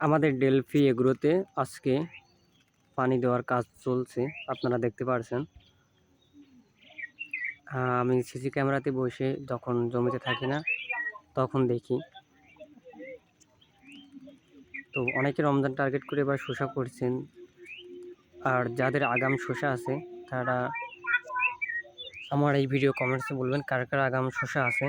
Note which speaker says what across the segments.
Speaker 1: আমাদের ডেলফি এগুলোতে আজকে পানি দেওয়ার কাজ চলছে, আপনারা দেখতে পারছেন। আমি সিসি ক্যামেরাতে বসে যখন জমিতে থাকি না, তখন দেখি। তো অনেকে রমজান টার্গেট করে এবার শসা করছেন। আর যাদের আগাম শসা আছে, তারা আমার এই ভিডিও কমেন্টসে বলবেন কার কার আগাম শসা আছে।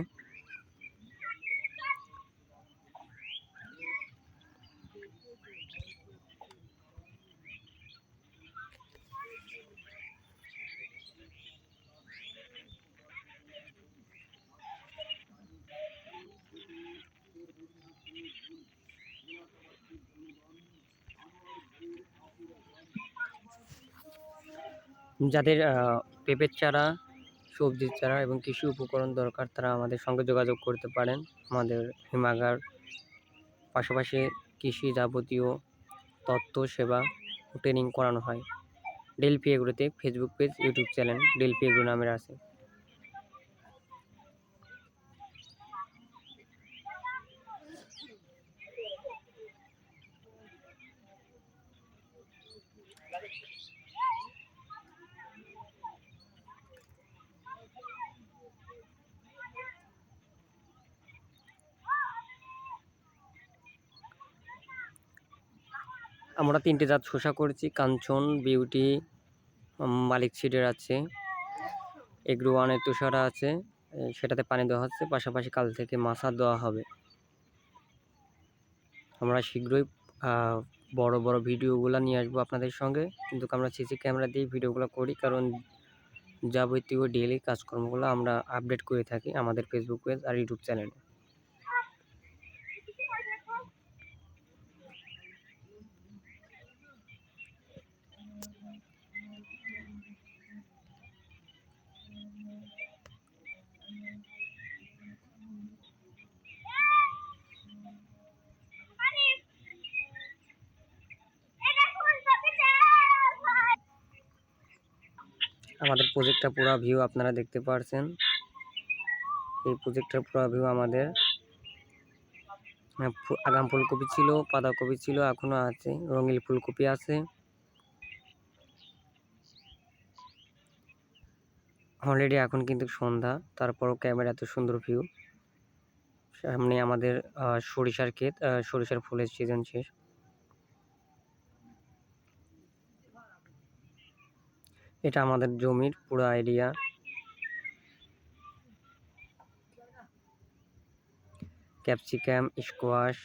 Speaker 1: যাদের পেঁপের চারা, সবজির চারা এবং কৃষি উপকরণ দরকার, তারা আমাদের সঙ্গে যোগাযোগ করতে পারেন। আমাদের হিমাগার পাশাপাশি কৃষি যাবতীয় তথ্য, সেবা ট্রেনিং করানো হয়। ডেলপি এগুলোতে ফেসবুক পেজ ইউটিউব চ্যানেল ডেলপি এগুলো নামের আছে। আমরা তিনটে জাত শসা করেছি, কাঞ্চন, বিউটি মালিক সিডের আছে, এগ্রো ওয়ানের তুষারা আছে সেটাতে পানি দেওয়া হচ্ছে, পাশাপাশি কাল থেকে মাছা দেওয়া হবে। আমরা শীঘ্রই বড় বড় ভিডিওগুলো নিয়ে আসব আপনাদের সঙ্গে, কিন্তু আমরা সিসি ক্যামেরা দিয়ে ভিডিওগুলো করি, কারণ যাবতীয় ডেইলি কাজকর্মগুলো আমরা আপডেট করে থাকি আমাদের ফেসবুক পেজ আর ইউটিউব চ্যানেলে আমাদের প্রজেক্টটা পুরো ভিউ আপনারা দেখতে পারছেন। এই প্রজেক্টটার পুরো ভিউ আমাদের। হ্যাঁ, আগাম ফুলকপি ছিল বাঁধাকপি ছিল এখনও আছে রঙিন ফুলকপি আছে। অলরেডি এখন কিন্তু সন্ধ্যা তারপরও ক্যামেরা এত সুন্দর ভিউ সামনে আমাদের সরিষার ক্ষেত সরিষার ফুলের সিজন শেষ। এটা আমাদের জমির পুরো আইডিয়া ক্যাপসিকাম স্কোয়াশ